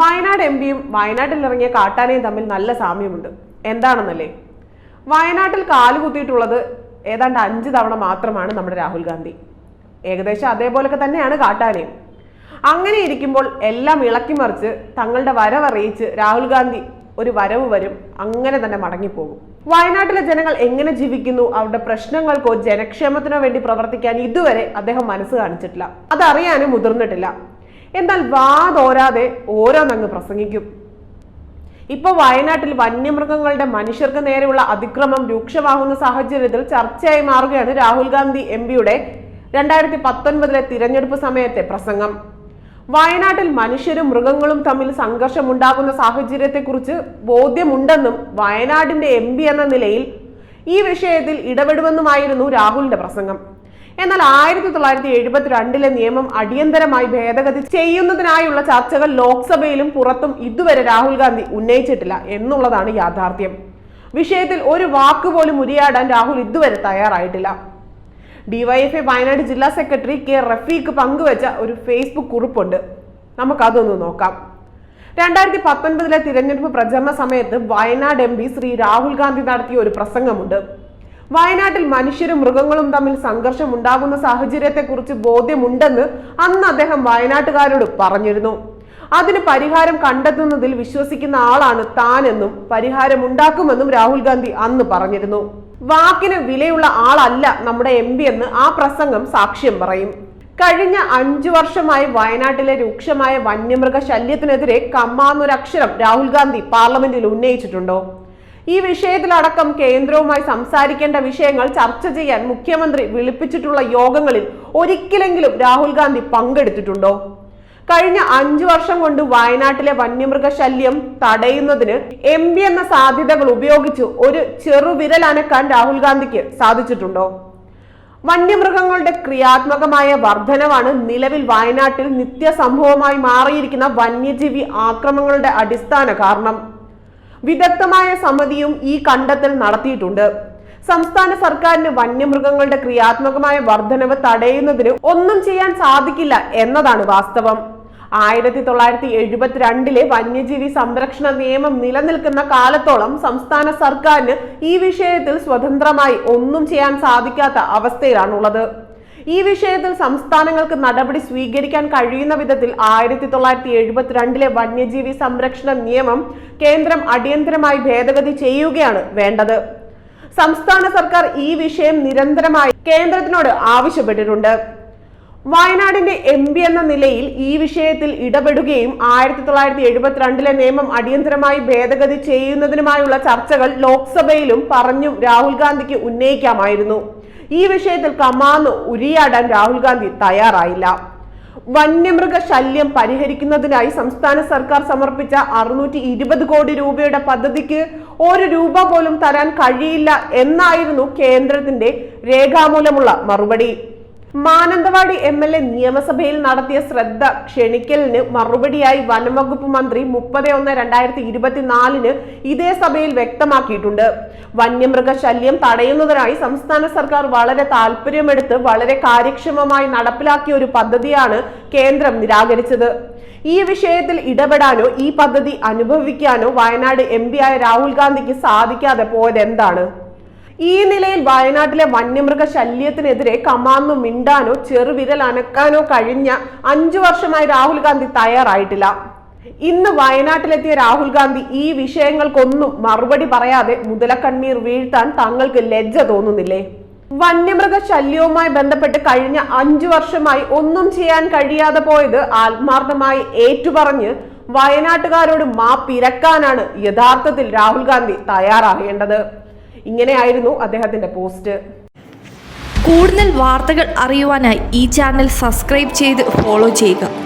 Wayanad M പിയും വയനാട്ടിൽ ഇറങ്ങിയ കാട്ടാനയും തമ്മിൽ നല്ല സാമ്യമുണ്ട്. എന്താണെന്നല്ലേ? വയനാട്ടിൽ കാലുകുത്തിയിട്ടുള്ളത് ഏതാണ്ട് അഞ്ച് തവണ മാത്രമാണ് നമ്മുടെ രാഹുൽ ഗാന്ധി. ഏകദേശം അതേപോലൊക്കെ തന്നെയാണ് കാട്ടാനയും. അങ്ങനെ ഇരിക്കുമ്പോൾ എല്ലാം ഇളക്കിമറിച്ച് തങ്ങളുടെ വരവറിയിച്ച് രാഹുൽ ഗാന്ധി ഒരു വരവ് വരും അങ്ങനെ തന്നെ മടങ്ങിപ്പോകും. വയനാട്ടിലെ ജനങ്ങൾ എങ്ങനെ ജീവിക്കുന്നു അവരുടെ പ്രശ്നങ്ങൾക്കോ ജനക്ഷേമത്തിനോ വേണ്ടി പ്രവർത്തിക്കാൻ ഇതുവരെ അദ്ദേഹം മനസ്സ് കാണിച്ചിട്ടില്ല. അതറിയാനും മുതിർന്നിട്ടില്ല. എന്നാൽ വാതോരാതെ ഓരോന്നങ്ങ് പ്രസംഗിക്കും. ഇപ്പൊ വയനാട്ടിൽ വന്യമൃഗങ്ങളുടെ മനുഷ്യർക്ക് നേരെയുള്ള അതിക്രമം രൂക്ഷമാകുന്ന സാഹചര്യത്തിൽ ചർച്ചയായി മാറുകയാണ് രാഹുൽ ഗാന്ധി എം പിയുടെ രണ്ടായിരത്തി പത്തൊൻപതിലെ തിരഞ്ഞെടുപ്പ് സമയത്തെ പ്രസംഗം. വയനാട്ടിൽ മനുഷ്യരും മൃഗങ്ങളും തമ്മിൽ സംഘർഷം സംഘർഷമുണ്ടാകുന്ന സാഹചര്യത്തെക്കുറിച്ച് ബോധ്യമുണ്ടെന്നും വയനാടിന്റെ എം എന്ന നിലയിൽ ഈ വിഷയത്തിൽ ഇടപെടുമെന്നുമായിരുന്നു രാഹുലിന്റെ പ്രസംഗം. എന്നാൽ ആയിരത്തി തൊള്ളായിരത്തി എഴുപത്തിരണ്ടിലെ നിയമം അടിയന്തരമായി ഭേദഗതി ചെയ്യുന്നതിനായുള്ള ചർച്ചകൾ ലോക്സഭയിലും പുറത്തും ഇതുവരെ രാഹുൽ ഗാന്ധി ഉന്നയിച്ചിട്ടില്ല എന്നുള്ളതാണ് യാഥാർത്ഥ്യം. വിഷയത്തിൽ ഒരു വാക്ക് പോലും ഉരിയാടാൻ രാഹുൽ ഇതുവരെ തയ്യാറായിട്ടില്ല. ഡിവൈഎഫ്ഐ വയനാട് ജില്ലാ സെക്രട്ടറി കെ റഫീഖ് പങ്കുവച്ച ഒരു ഫേസ്ബുക്ക് കുറിപ്പുണ്ട്. നമുക്കതൊന്ന് നോക്കാം. രണ്ടായിരത്തി പത്തൊൻപതിലെ തിരഞ്ഞെടുപ്പ് പ്രചരണ സമയത്ത് വയനാട് എം ശ്രീ രാഹുൽ ഗാന്ധി നടത്തിയ ഒരു പ്രസംഗമുണ്ട്. വയനാട്ടിൽ മനുഷ്യരും മൃഗങ്ങളും തമ്മിൽ സംഘർഷം ഉണ്ടാകുന്ന സാഹചര്യത്തെക്കുറിച്ച് ബോധ്യമുണ്ടെന്ന് അന്ന് അദ്ദേഹം വയനാട്ടുകാരോട് പറഞ്ഞിരുന്നു. അതിന് പരിഹാരം കണ്ടെത്തുന്നതിൽ വിശ്വസിക്കുന്ന ആളാണ് താനെന്നും പരിഹാരമുണ്ടാക്കുമെന്നും രാഹുൽ ഗാന്ധി അന്ന് പറഞ്ഞിരുന്നു. വാക്കിന് വിലയുള്ള ആളല്ല നമ്മുടെ എം എന്ന് ആ പ്രസംഗം സാക്ഷ്യം പറയും. കഴിഞ്ഞ അഞ്ചു വർഷമായി വയനാട്ടിലെ രൂക്ഷമായ വന്യമൃഗ ശല്യത്തിനെതിരെ കമ്മാന്നൊരക്ഷരം രാഹുൽ ഗാന്ധി പാർലമെന്റിൽ ഉന്നയിച്ചിട്ടുണ്ടോ? ഈ വിഷയത്തിലടക്കം കേന്ദ്രവുമായി സംസാരിക്കേണ്ട വിഷയങ്ങൾ ചർച്ച ചെയ്യാൻ മുഖ്യമന്ത്രി വിളിപ്പിച്ചിട്ടുള്ള യോഗങ്ങളിൽ ഒരിക്കലെങ്കിലും രാഹുൽ ഗാന്ധി പങ്കെടുത്തിട്ടുണ്ടോ? കഴിഞ്ഞ അഞ്ചു വർഷം കൊണ്ട് വയനാട്ടിലെ വന്യമൃഗശല്യം തടയുന്നതിന് എം പി എന്ന സാധ്യതകൾ ഉപയോഗിച്ച് ഒരു ചെറുവിരൽ അനക്കാൻ രാഹുൽ ഗാന്ധിക്ക് സാധിച്ചിട്ടുണ്ടോ? വന്യമൃഗങ്ങളുടെ ക്രിയാത്മകമായ വർധനവാണ് നിലവിൽ വയനാട്ടിൽ നിത്യസംഭവമായി മാറിയിരിക്കുന്ന വന്യജീവി ആക്രമങ്ങളുടെ അടിസ്ഥാന കാരണം. വിദഗ്ധമായ സമിതിയും ഈ കണ്ടെത്തൽ നടത്തിയിട്ടുണ്ട്. സംസ്ഥാന സർക്കാരിന് വന്യമൃഗങ്ങളുടെ ക്രിയാത്മകമായ വർധനവ് തടയുന്നതിന് ഒന്നും ചെയ്യാൻ സാധിക്കില്ല എന്നതാണ് വാസ്തവം. ആയിരത്തി തൊള്ളായിരത്തി എഴുപത്തിരണ്ടിലെ വന്യജീവി സംരക്ഷണ നിയമം നിലനിൽക്കുന്ന കാലത്തോളം സംസ്ഥാന സർക്കാരിന് ഈ വിഷയത്തിൽ സ്വതന്ത്രമായി ഒന്നും ചെയ്യാൻ സാധിക്കാത്ത അവസ്ഥയിലാണുള്ളത്. ഈ വിഷയത്തിൽ സംസ്ഥാനങ്ങൾക്ക് നടപടി സ്വീകരിക്കാൻ കഴിയുന്ന വിധത്തിൽ ആയിരത്തി തൊള്ളായിരത്തി എഴുപത്തിരണ്ടിലെ വന്യജീവി സംരക്ഷണ നിയമം കേന്ദ്രം അടിയന്തരമായി ഭേദഗതി ചെയ്യുകയാണ് വേണ്ടത്. സംസ്ഥാന സർക്കാർ ഈ വിഷയം നിരന്തരമായി കേന്ദ്രത്തിനോട് ആവശ്യപ്പെട്ടിട്ടുണ്ട്. വയനാടിന്റെ എം പി എന്ന നിലയിൽ ഈ വിഷയത്തിൽ ഇടപെടുകയും ആയിരത്തി തൊള്ളായിരത്തി എഴുപത്തിരണ്ടിലെ നിയമം അടിയന്തരമായി ഭേദഗതി ചെയ്യുന്നതിനുമായുള്ള ചർച്ചകൾ ലോക്സഭയിലും പറഞ്ഞും രാഹുൽ ഗാന്ധിക്ക് ഉന്നയിക്കാമായിരുന്നു. ഈ വിഷയത്തിൽ കമാന്ന് ഉരിയാടാൻ രാഹുൽ ഗാന്ധി തയ്യാറായില്ല. വന്യമൃഗ ശല്യം പരിഹരിക്കുന്നതിനായി സംസ്ഥാന സർക്കാർ സമർപ്പിച്ച അറുന്നൂറ്റി ഇരുപത് കോടി രൂപയുടെ പദ്ധതിക്ക് ഒരു രൂപ പോലും തരാൻ കഴിയില്ല എന്നായിരുന്നു കേന്ദ്രത്തിന്റെ രേഖാമൂലമുള്ള മറുപടി. മാനന്തവാടി എം എൽ എ നിയമസഭയിൽ നടത്തിയ ശ്രദ്ധ ക്ഷണിക്കലിന് മറുപടിയായി വനംവകുപ്പ് മന്ത്രി മുപ്പത് ഒന്ന് രണ്ടായിരത്തി ഇരുപത്തിനാലിന് ഇതേ സഭയിൽ വ്യക്തമാക്കിയിട്ടുണ്ട്. വന്യമൃഗ ശല്യം തടയുന്നതിനായി സംസ്ഥാന സർക്കാർ വളരെ താല്പര്യമെടുത്ത് വളരെ കാര്യക്ഷമമായി നടപ്പിലാക്കിയ ഒരു പദ്ധതിയാണ് കേന്ദ്രം നിരാകരിച്ചത്. ഈ വിഷയത്തിൽ ഇടപെടാനോ ഈ പദ്ധതി അനുഭവിക്കാനോ വയനാട് എം ആയ രാഹുൽ ഗാന്ധിക്ക് സാധിക്കാതെ പോയതെന്താണ്? ഈ നിലയിൽ വയനാട്ടിലെ വന്യമൃഗ ശല്യത്തിനെതിരെ കമാന്നു മിണ്ടാനോ ചെറുവിരൽ അനക്കാനോ കഴിഞ്ഞ അഞ്ചു വർഷമായി രാഹുൽ ഗാന്ധി തയ്യാറായിട്ടില്ല. ഇന്ന് വയനാട്ടിലെത്തിയ രാഹുൽ ഗാന്ധി ഈ വിഷയങ്ങൾക്കൊന്നും മറുപടി പറയാതെ മുതലക്കണ്ണീർ വീഴ്ത്താൻ തങ്ങൾക്ക് ലജ്ജ തോന്നുന്നില്ലേ? വന്യമൃഗ ശല്യവുമായി ബന്ധപ്പെട്ട് കഴിഞ്ഞ അഞ്ചു വർഷമായി ഒന്നും ചെയ്യാൻ കഴിയാതെ പോയത് ആത്മാർത്ഥമായി ഏറ്റുപറഞ്ഞ് വയനാട്ടുകാരോട് മാപ്പിരക്കാനാണ് യഥാർത്ഥത്തിൽ രാഹുൽ ഗാന്ധി തയ്യാറാകേണ്ടത്. ഇങ്ങനെയായിരുന്നു അദ്ദേഹത്തിന്റെ പോസ്റ്റ്. കൂടുതൽ വാർത്തകൾ അറിയുവാനായി ഈ ചാനൽ സബ്സ്ക്രൈബ് ചെയ്ത് ഫോളോ ചെയ്യുക.